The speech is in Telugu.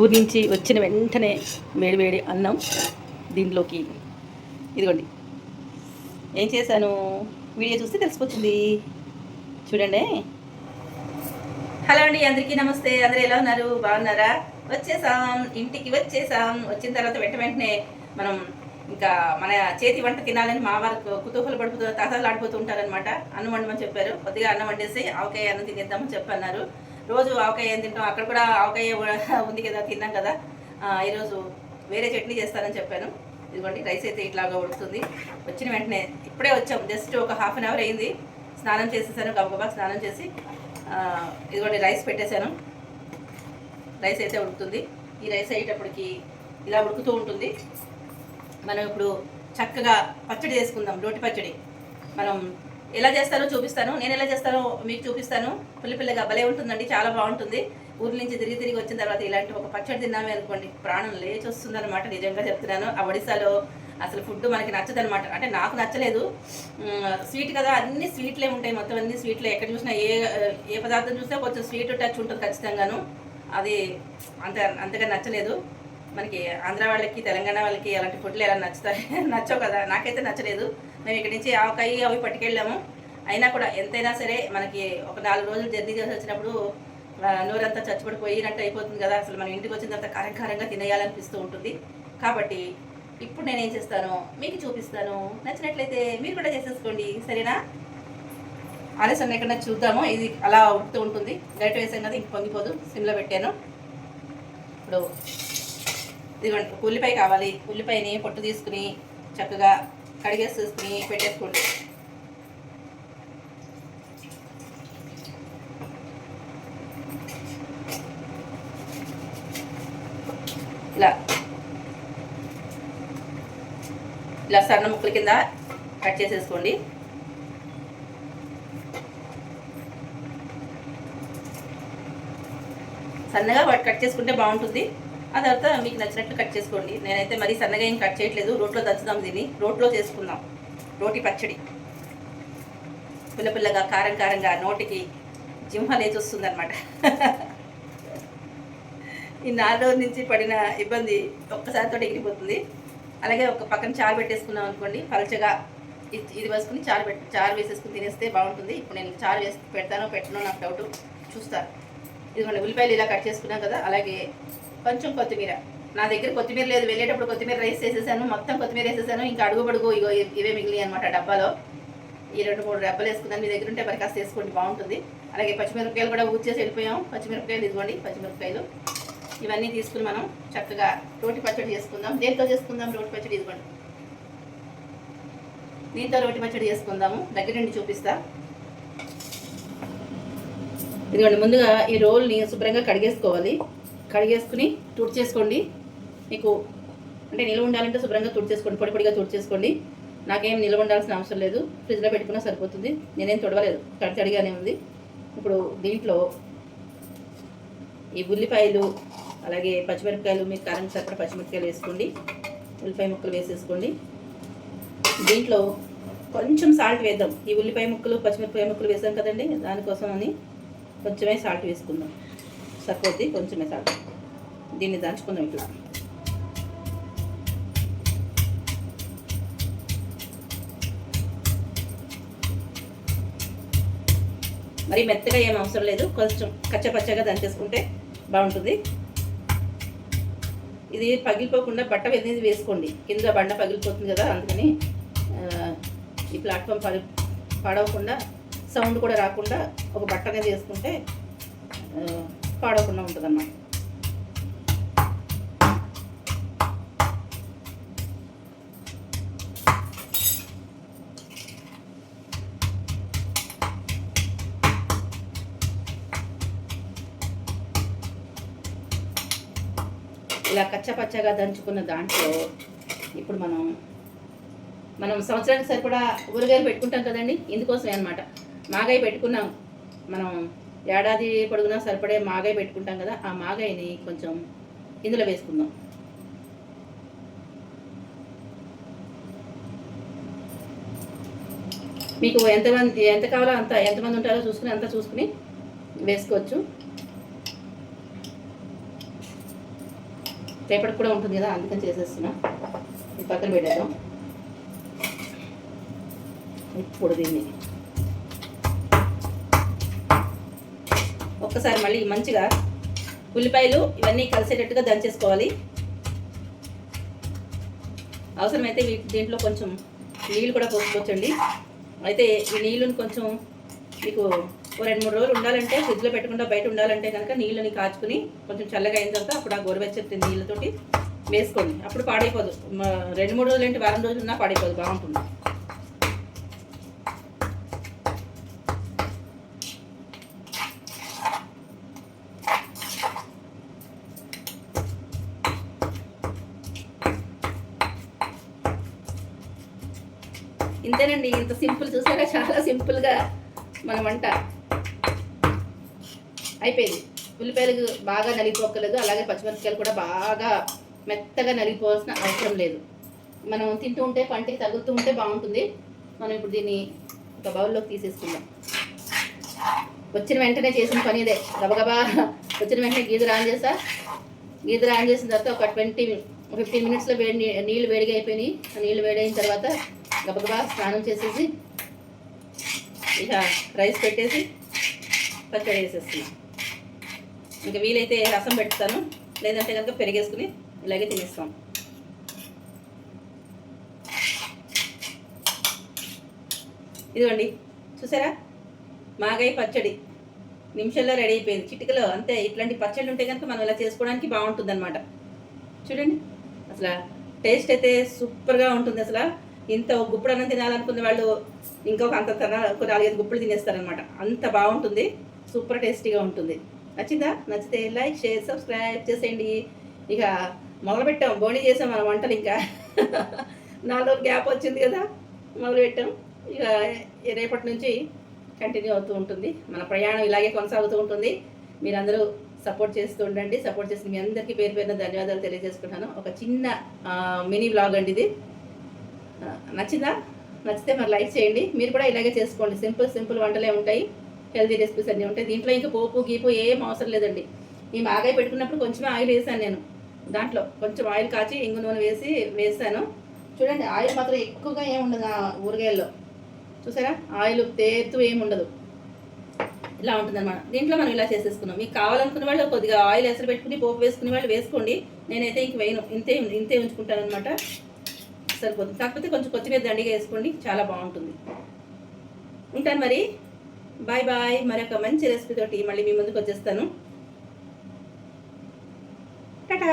ఊరి నుంచి వచ్చిన వెంటనే వేడివేడి అన్నం దీంట్లోకి. ఇదిగోండి. ఏం చేశాను? వీడియో చూస్తే తెలిసిపోతుంది. చూడండి. హలో అండి అందరికీ నమస్తే. అందరూ ఎలా ఉన్నారు? బాగున్నారా? వచ్చేసాం. ఇంటికి వచ్చేసాం. వచ్చిన తర్వాత వెంట వెంటనే మనం ఇంకా మన చేతి వంట తినాలని మా వారు కుతూహల పడిపోతూ తహతలు ఆడిపోతూ ఉంటారనమాట అన్నం వండమని చెప్పారు. కొద్దిగా అన్నం వండేసి ఆవకాయ అన్నం తినేద్దామని చెప్పన్నారు. రోజు ఆవకాయ ఏం తింటాం? అక్కడ కూడా ఆవకాయ ఉంది కదా తిన్నాం కదా. ఈరోజు వేరే చట్నీ చేస్తానని చెప్పాను. ఇదిగోండి రైస్ అయితే ఇట్లాగా ఉడుకుతుంది. వచ్చిన వెంటనే ఇప్పుడే వచ్చాం. జస్ట్ ఒక హాఫ్ అన్ అవర్ అయింది. స్నానం చేసేసాను గబగబా స్నానం చేసి ఇదిగోండి రైస్ పెట్టేశాను. రైస్ అయితే ఉడుకుతుంది. ఈ రైస్ అయ్యేటప్పటికి ఇలా ఉడుకుతూ ఉంటుంది. మనం ఇప్పుడు చక్కగా పచ్చడి చేసుకుందాం. రోటి పచ్చడి. మనం ఎలా చేస్తారో చూపిస్తాను. నేను ఎలా చేస్తానో మీకు చూపిస్తాను. పిల్ల పిల్లగా భలే ఉంటుందండి చాలా బాగుంటుంది. ఊరి నుంచి తిరిగి తిరిగి వచ్చిన తర్వాత ఇలాంటి ఒక పచ్చడి తిన్నామే అనుకోండి ప్రాణం లేచి వస్తుంది అనమాట నిజంగా చెప్తున్నాను. ఆ ఒడిశాలో అసలు ఫుడ్ మనకి నచ్చదనమాట అంటే నాకు నచ్చలేదు. స్వీట్ కదా అన్ని స్వీట్లే ఉంటాయి మొత్తం అన్ని స్వీట్లే. ఎక్కడ చూసినా ఏ ఏ పదార్థం చూసినా కొంచెం స్వీట్ టచ్ ఉంటుంది ఖచ్చితంగాను. అది అంత అంతగా నచ్చలేదు. మనకి ఆంధ్ర వాళ్ళకి తెలంగాణ వాళ్ళకి అలాంటి ఫుడ్లు ఎలా నచ్చుతాయి? నచ్చవు కదా. నాకైతే నచ్చలేదు. మేము ఇక్కడి నుంచి ఆవకాయ అవి పట్టుకెళ్ళాము. అయినా కూడా ఎంతైనా సరే మనకి ఒక నాలుగు రోజులు జర్నీ చేసి వచ్చినప్పుడు నోరంతా చచ్చిపడిపోయినట్టు అయిపోతుంది కదా. అసలు మనం ఇంటికి వచ్చిన తర్వాత కారం కారంగా తినేయాలనిపిస్తూ ఉంటుంది. కాబట్టి ఇప్పుడు నేనేం చేస్తాను? మీకు చూపిస్తాను. నచ్చినట్లయితే మీరు కూడా చేసేసుకోండి. సరేనా? ఆలస్యం ఎక్కడ చూద్దాము. ఇది అలా ఉడుతూ ఉంటుంది. గరిట వేసాం కదా ఇంక పొంగిపోదు. సిమ్లో పెట్టాను. ఇప్పుడు ఇదిగోండి ఉల్లిపాయ కావాలి. ఉల్లిపాయని పొట్టు తీసుకుని చక్కగా కడిగేసేసుకుని పెట్టేసుకోండి. ఇలా. ఇలా సన్న ముక్కల కింద కట్ చేసేసుకోండి. సన్నగా వాటి కట్ చేసుకుంటే బాగుంటుంది. ఆ తర్వాత మీకు నచ్చినట్లు కట్ చేసుకోండి. నేనైతే మరీ సన్నగా ఏం కట్ చేయట్లేదు. రోట్లో దంచుదాం దీన్ని. రోట్లో చేసుకుందాం. రోటి పచ్చడి. పిల్ల పిల్లగా కారం కారంగా నోటికి జింహ లేచి వస్తుంది అనమాట ఈ నాలుగు రోజుల నుంచి పడిన ఇబ్బంది ఒక్కసారితో ఎగిరిపోతుంది. అలాగే ఒక పక్కన చారు పెట్టేసుకున్నాం అనుకోండి. పలచగా ఇది ఇది వేసుకుని చారు పెట్టి చారు వేసేసుకుని తినేస్తే బాగుంటుంది. ఇప్పుడు నేను చారు వేసి పెడతానో పెట్టనో నాకు డౌట్. చూస్తాను ఇదిగోండి ఉల్లిపాయలు ఇలా కట్ చేసుకున్నాం కదా. అలాగే కొంచెం కొత్తిమీర. నా దగ్గర కొత్తిమీర లేదు. వెళ్ళేటప్పుడు కొత్తిమీర రైస్ వేసేసాను. మొత్తం కొత్తిమీర వేసేసాను. ఇంకా అడుగు పడుగు ఇగో ఇవే మిగిలి అనమాట డబ్బాలో. ఈ రెండు మూడు డబ్బాలు వేసుకున్నాను. మీ దగ్గర ఉంటే మరి కాస్త వేసుకోండి. బాగుంటుంది. అలాగే పచ్చిమిరపకాయలు కూడా ఊచేసి వెళ్ళిపోయాం. పచ్చిమిరపకాయలు ఇదిగోండి. పచ్చిమిరపకాయలు. ఇవన్నీ తీసుకుని మనం చక్కగా రోటి పచ్చడి చేసుకుందాం. దేంతో చేసుకుందాం? రోటి పచ్చడి ఇదిగోండి. దీంతో రోటి పచ్చడి చేసుకుందాము. దగ్గర నుండి చూపిస్తా. ఇదిగోండి. ముందుగా ఈ రోల్ని శుభ్రంగా కడిగేసుకోవాలి. కడిగేసుకుని తుడిచేసుకోండి. మీకు అంటే నిల్వ ఉండాలంటే శుభ్రంగా తుడిచేసుకోండి పొడి పొడిగా తుడిచేసుకోండి. నాకేం నిల్వ ఉండాల్సిన అవసరం లేదు. ఫ్రిడ్జ్లో పెట్టుకున్నా సరిపోతుంది. నేనేం తొడవలేదు. తడి తడిగానే ఉంది. ఇప్పుడు దీంట్లో ఈ ఉల్లిపాయలు అలాగే పచ్చిమిరపకాయలు మీకు కారం సరిపడా పచ్చిమిరపకాయలు వేసుకోండి. ఉల్లిపాయ ముక్కలు వేసేసుకోండి. దీంట్లో కొంచెం సాల్ట్ వేద్దాం. ఈ ఉల్లిపాయ ముక్కలు పచ్చిమిరపకాయ ముక్కలు వేసాం కదండి దానికోసం అని కొంచెమే సాల్ట్ వేసుకుందాం. సరిపోద్ది కొంచెమే సాల్ట్ దీన్ని దంచుకుందాం ఇట్లా మరి మెత్తగా ఏం అవసరం లేదు. కొంచెం కచ్చపచ్చగా దంచేసుకుంటే బాగుంటుంది. ఇది పగిలిపోకుండా బట్ట అనేది వేసుకోండి. కింద బండ పగిలిపోతుంది కదా అందుకని ఈ ప్లాట్ఫామ్ పడి పడవకుండా సౌండ్ కూడా రాకుండా ఒక బట్ట అనేది వేసుకుంటే పాడకుండా పాడవకుండా ఉంటుంది అన్నమాట ఇలా కచ్చపచ్చగా దంచుకున్న దాంట్లో ఇప్పుడు మనం మనం సంవత్సరానికి సరిపడా ఊరగాయలు పెట్టుకుంటాం కదండి? ఇందుకోసమే అనమాట మాగాయ పెట్టుకున్నాం. మనం ఏడాది పొడుగునా సరిపడే మాగాయ పెట్టుకుంటాం కదా ఆ మాగాయని కొంచెం ఇందులో వేసుకుందాం. మీకు ఎంతమంది ఎంత కావాలో అంత ఎంతమంది ఉంటారో చూసుకుని అంత చూసుకుని వేసుకోవచ్చు. రేపటికి కూడా ఉంటుంది కదా అందుకని చేసేస్తున్నా. ఇది పక్కన పెట్టాను ఇప్పుడు దీన్ని ఒక్కసారి మళ్ళీ మంచిగా ఉల్లిపాయలు ఇవన్నీ కలిసేటట్టుగా దంచేసుకోవాలి. అవసరమైతే వీటి దీంట్లో కొంచెం నీళ్ళు కూడా పోసుకోవచ్చండి. అయితే ఈ నీళ్ళని కొంచెం మీకు ఓ రెండు మూడు రోజులు ఉండాలంటే ఫ్రిడ్జ్లో పెట్టకుండా బయట ఉండాలంటే కనుక నీళ్ళని కాచుకుని కొంచెం చల్లగా అయిన తర్వాత అప్పుడు ఆ గోరువెచ్చటి నీళ్ళతోటి వేసుకోండి. అప్పుడు పాడైపోదు. రెండు మూడు రోజులు అంటే వారం రోజులు ఉన్నా పాడైపోదు బాగుంటుంది. ఇంతేనండి ఇంత సింపుల్ చూసారా? చాలా సింపుల్గా మన వంట అయిపోయింది. ఉల్లిపాయలు బాగా నలిగిపోక్కలేదు అలాగే పచ్చిమిరపకాయలు కూడా బాగా మెత్తగా నలిగిపోవాల్సిన అవసరం లేదు. మనం తింటూ ఉంటే పంటికి తగులుతూ ఉంటే బాగుంటుంది. మనం ఇప్పుడు దీన్ని ఒక బౌల్లోకి తీసేసుకుందాం. వచ్చిన వెంటనే చేసిన పని ఇదే. గబగబా వచ్చిన వెంటనే గీజర్ ఆన్ చేసా. గీజర్ ఆన్ చేసిన తర్వాత ఒక ట్వంటీ ఫిఫ్టీన్ మినిట్స్లో వేడి నీళ్ళు వేడిగా అయిపోయినాయి. నీళ్ళు వేడైన తర్వాత గబగబా స్నానం చేసేసి ఇక రైస్ పెట్టేసి పచ్చడి వేసేస్తున్నాం ఇంకా వీలైతే రసం పెడతాను లేదంటే కనుక పెరిగేసుకుని ఇలాగే తినేస్తాం. ఇదిగోండి చూసారా? మాగాయ పచ్చడి నిమిషంలో రెడీ అయిపోయింది. చిటికలో అంతే ఇట్లాంటి పచ్చళ్ళు ఉంటే కనుక మనం ఇలా చేసుకోవడానికి బాగుంటుంది అనమాట చూడండి అసలు టేస్ట్ అయితే సూపర్గా ఉంటుంది అసలు. ఇంత ఒక గుప్పుడు అన్నం తినాలనుకున్న వాళ్ళు ఇంకొక అంత తిన ఒక నాలుగైదు గుప్పులు తినేస్తారనమాట అంత బాగుంటుంది. సూపర్ టేస్టీగా ఉంటుంది. నచ్చిందా నచ్చితే లైక్ షేర్ సబ్స్క్రైబ్ చేసేయండి. ఇక మొదలుపెట్టాం. బోణి చేసాం మన వంటలు ఇంకా. నాలుగు గ్యాప్ వచ్చింది కదా మొదలుపెట్టాం. ఇక రేపటి నుంచి కంటిన్యూ అవుతూ ఉంటుంది. మన ప్రయాణం ఇలాగే కొనసాగుతూ ఉంటుంది. మీరందరూ సపోర్ట్ చేస్తూ ఉండండి. సపోర్ట్ చేసిన మీ అందరికీ పేరు పేరున ధన్యవాదాలు తెలియజేసుకుంటాను ఒక చిన్న మినీ బ్లాగ్ అండి ఇది. నచ్చిందా? నచ్చితే మరి లైక్ చేయండి. మీరు కూడా ఇలాగే చేసుకోండి. సింపుల్ సింపుల్ వంటలే ఉంటాయి. హెల్తీ రెసిపీస్ అన్నీ ఉంటాయి. దీంట్లో ఇంకా పోపు గీపు ఏం అవసరం లేదండి. ఈ మాగాయ పెట్టుకున్నప్పుడు కొంచెం ఆయిల్ వేసాను నేను. దాంట్లో కొంచెం ఆయిల్ కాచి ఇంగు నూనె వేసి వేసాను. చూడండి ఆయిల్ మాత్రం ఎక్కువగా ఏమి ఉండదు ఆ ఊరగాయల్లో. చూసారా? ఆయిల్ తేతూ ఏమి ఉండదు. ఇలా ఉంటుందన్నమాట. దీంట్లో మనం ఇలా చేసేసుకున్నాం. మీకు కావాలనుకున్న వాళ్ళు కొద్దిగా ఆయిల్ ఎసరు పెట్టుకుని పోపు వేసుకునే వాళ్ళు వేసుకోండి. నేనైతే ఇంక వేయను. ఇంతే ఇంతే ఉంచుకుంటాను అనమాట సరిపోతుంది. కాకపోతే కొంచెం కొత్తిమీర దండిగా వేసుకోండి చాలా బాగుంటుంది. ఉంటాను మరి. Bye bye. మరొక మంచి రెసిపీ తోటి మళ్ళీ మీ ముందుకు వచ్చేస్తాను. టాటా!